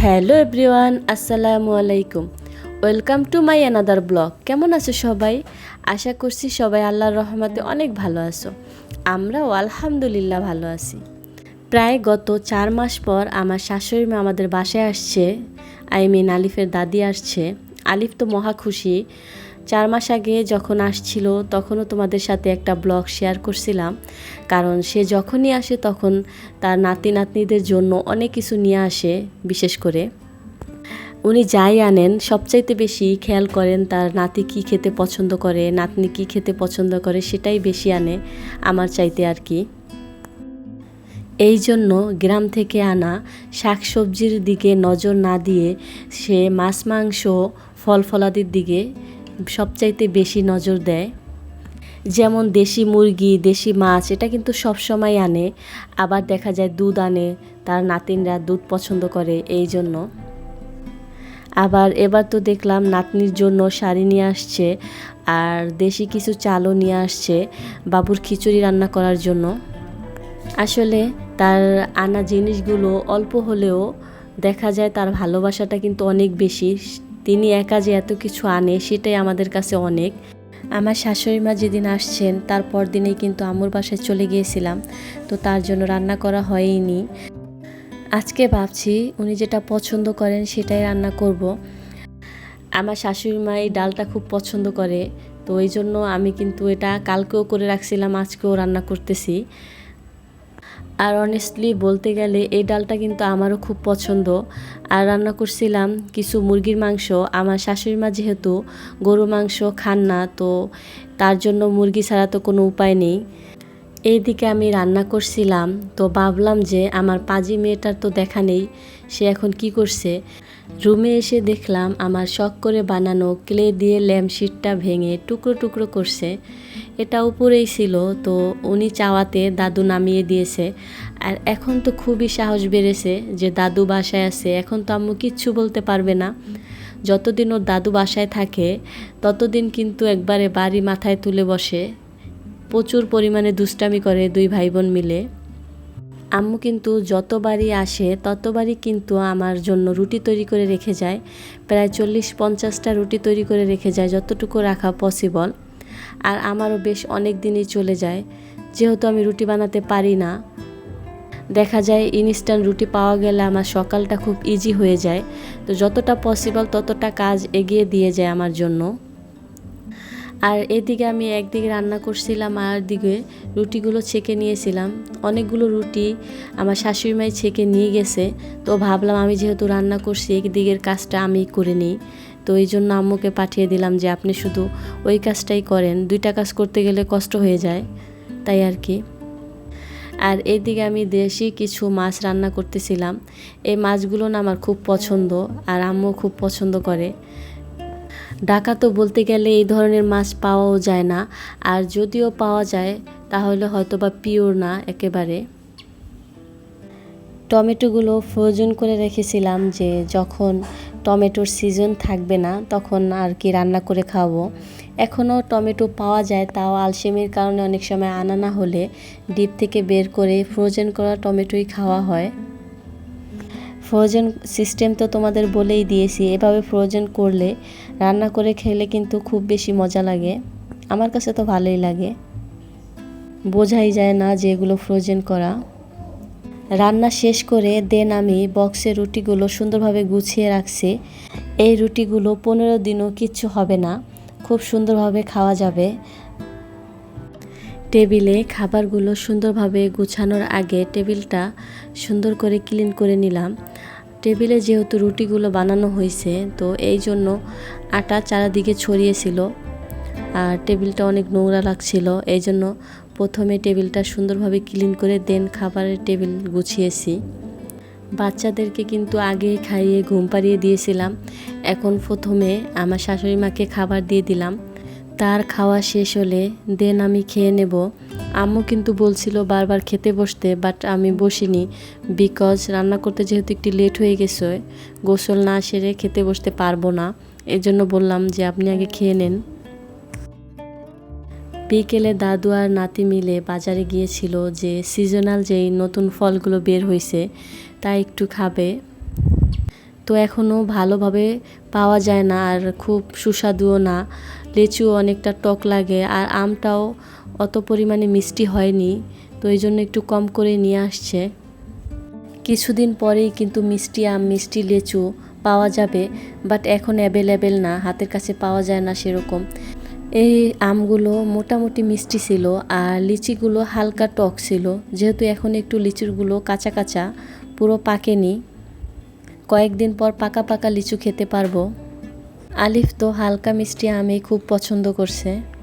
Hello everyone আসসালামু আলাইকুম Welcome to my another blog কেমন আছো সবাই? আশা করছি সবাই আল্লাহর রহমতে অনেক ভালো আছো। আমরাও আলহামদুলিল্লাহ ভালো আছি। প্রায় গত চার মাস পর আমার শাশুড়ি মা আমাদের বাসায় আসছে। আই মিন আলিফের দাদি আসছে। আলিফ তো মহা খুশি। চার মাস আগে যখন আসছিল, তখনও তোমাদের সাথে একটা ব্লগ শেয়ার করছিলাম। কারণ সে যখনই আসে, তখন তার নাতি নাতনিদের জন্য অনেক কিছু নিয়ে আসে, বিশেষ করে। উনি যাই আনেন, সবচাইতে বেশি খেয়াল করেন তার নাতি কি খেতে পছন্দ করে, নাতনি কি খেতে পছন্দ করে, সেটাই বেশি আনে আমার চাইতে আর কি। এই জন্য গ্রাম থেকে আনা শাকসবজির দিকে নজর না দিয়ে সে মাছ, মাংস, ফল, ফলাদির দিকে সবচাইতে বেশি নজর দেয়। যেমন দেশি মুরগি, দেশি মাছ, এটা কিন্তু সব সময় আনে। আবার দেখা যায় দুধ আনে, তার নাতিনরা দুধ পছন্দ করে এই জন্য আবার এবার তো দেখলাম নাতনির জন্য শাড়ি নিয়ে আসছে আর দেশি কিছু চালও নিয়ে আসছে বাবুর খিচুড়ি রান্না করার জন্য। আসলে তার আনা জিনিসগুলো অল্প হলেও দেখা যায় তার ভালোবাসাটা কিন্তু অনেক বেশি। তিনি একা যে এত কিছু আনে সেটাই আমাদের কাছে অনেক। আমার শাশুড়ি মা যেদিন আসছেন তারপর দিনেই কিন্তু আমুর বাসায় চলে গিয়েছিলাম। তো তার জন্য রান্না করা হয়নি আজকে ভাবছি উনি যেটা পছন্দ করেন সেটাই রান্না করব। আমার শাশুড়ি মা এই ডালটা খুব পছন্দ করে, তো ওই জন্য আমি কিন্তু এটা কালকেও করে রাখছিলাম, আজকেও রান্না করতেছি। আর অনেস্টলি বলতে গেলে এই ডালটা কিন্তু আমারও খুব পছন্দ। আর রান্না করছিলাম কিছু মুরগির মাংস, আমার শাশুড়ি মা যেহেতু গরু মাংস খান না, তো তার জন্য মুরগি ছাড়া তো কোনো উপায় নেই। এইদিকে আমি রান্না করছিলাম, তো ভাবলাম যে আমার পাজি মেয়েটার তো দেখা নেই, সে এখন কি করছে? রুমে এসে দেখলাম আমার শখ করে বানানো ক্লে দিয়ে ল্যাম্পশিটটা ভেঙে টুকরো টুকরো করছে। এটা উপরেই ছিল, তো উনি চাওয়াতে দাদু নামিয়ে দিয়েছে। আর এখন তো খুবই সাহস বেড়েছে যে দাদু বাসায় আছে, এখন তো আম্মু কিচ্ছু বলতে পারবে না। যতদিন ওর দাদু বাসায় থাকে, ততদিন কিন্তু একবারে বাড়ি মাথায় তুলে বসে। প্রচুর পরিমাণে দুষ্টামি করে দুই ভাই বোন মিলে। আম্মু কিন্তু যতবারই আসে, ততবারই কিন্তু আমার জন্য রুটি তৈরি করে রেখে যায়। প্রায় চল্লিশ পঞ্চাশটা রুটি তৈরি করে রেখে যায়, যতটুকু রাখা পসিবল আর আমারও বেশ অনেক দিনই চলে যায়। যেহেতু আমি রুটি বানাতে পারি না, দেখা যায় ইনস্ট্যান্ট রুটি পাওয়া গেলে আমার সকালটা খুব ইজি হয়ে যায়। তো যতটা পসিবল ততটা কাজ এগিয়ে দিয়ে যায় আমার জন্য। আর এদিকে আমি একদিকে রান্না করছিলাম আর দিকে রুটিগুলো ছেঁকে নিয়েছিলাম। অনেকগুলো রুটি আমার শাশুড়ি মাই ছেঁকে নিয়ে গেছে। তো ভাবলাম আমি যেহেতু রান্না করছি, একদিকের কাজটা আমি করে নিই। তো এই জন্য আম্মুকে পাঠিয়ে দিলাম যে আপনি শুধু ওই কাজটাই করেন, দুইটা কাজ করতে গেলে কষ্ট হয়ে যায়, তাই আর কি। আর এদিকে আমি দেশি কিছু মাছ রান্না করতেছিলাম। এই মাছগুলো না আমার খুব পছন্দ আর আম্মু খুব পছন্দ করে। ঢাকা তো বলতে গেলে এই ধরনের মাছ পাওয়াও যায় না। আর যদিও পাওয়া যায়, তাহলে হয়তো বা পিওর না একেবারে। টমেটোগুলো ফ্রোজন করে রেখেছিলাম যে, যখন টমেটোর সিজন থাকবে না, তখন আর কি রান্না করে খাব। এখনও টমেটো পাওয়া যায়, তাও আলসেমির কারণে অনেক সময় আনা না হলে ডিপ থেকে বের করে ফ্রোজেন করা টমেটোই খাওয়া হয়। ফ্রোজেন সিস্টেম তো তোমাদের বলেই দিয়েছি, এভাবে ফ্রোজেন করলে, রান্না করে খেলে কিন্তু খুব বেশি মজা লাগে। আমার কাছে তো ভালোই লাগে। বোঝাই যায় না যে এগুলো ফ্রোজেন করা। রান্না শেষ করে দেন আমি বক্সে রুটিগুলো সুন্দরভাবে গুছিয়ে রাখছি। এই রুটিগুলো পনেরো দিনও কিচ্ছু হবে না, খুব সুন্দরভাবে খাওয়া যাবে। টেবিলে খাবারগুলো সুন্দরভাবে গুছানোর আগে টেবিলটা সুন্দর করে ক্লিন করে নিলাম। টেবিলে যেহেতু রুটিগুলো বানানো হয়েছে, তো এই জন্য আটা চারাদিকে ছড়িয়েছিল আর টেবিলটা অনেক নোংরা লাগছিল। এই জন্য প্রথমে টেবিলটা সুন্দরভাবে ক্লিন করে দেন খাবারের টেবিল গুছিয়েছি। বাচ্চাদেরকে কিন্তু আগে খাইয়ে ঘুম পাড়িয়ে দিয়েছিলাম। এখন প্রথমে আমার শাশুড়ি মাকে খাবার দিয়ে দিলাম। তার খাওয়া শেষ হলে দেন আমি খেয়ে নেব। আম্মু কিন্তু বলছিল বারবার খেতে বসতে বাট আমি বসিনি বিকজ রান্না করতে যেহেতু একটু লেট হয়ে গেছে, গোসল না সেরে খেতে বসতে পারব না। এই জন্য বললাম যে আপনি আগে খেয়ে নেন। বিকেলে দাদু আর নাতি মিলে বাজারে গিয়েছিল যে সিজনাল যেই নতুন ফলগুলো বের হয়েছে তা একটু খাবে। তো এখনও ভালোভাবে পাওয়া যায় না আর খুব সুস্বাদুও না লিচু অনেকটা টক লাগে আর আমটাও অত পরিমাণে মিষ্টি হয়নি, তো এই জন্য একটু কম করে নিয়ে আসছে। কিছুদিন পরেই কিন্তু মিষ্টি আম, মিষ্টি লেচু পাওয়া যাবে বাট এখন অ্যাভেলেবেল না, হাতের কাছে পাওয়া যায় না সেরকম। এই আমগুলো মোটামুটি মিষ্টি ছিল, আর লিচিগুলো হালকা টক ছিল, যেহেতু এখন একটু লিচুরগুলো কাঁচা কাঁচা, পুরো পাকেনি। কয়েকদিন পর পাকা পাকা লিচু খেতে পারব। আলিফ তো হালকা মিষ্টি আমি খুব পছন্দ করছে।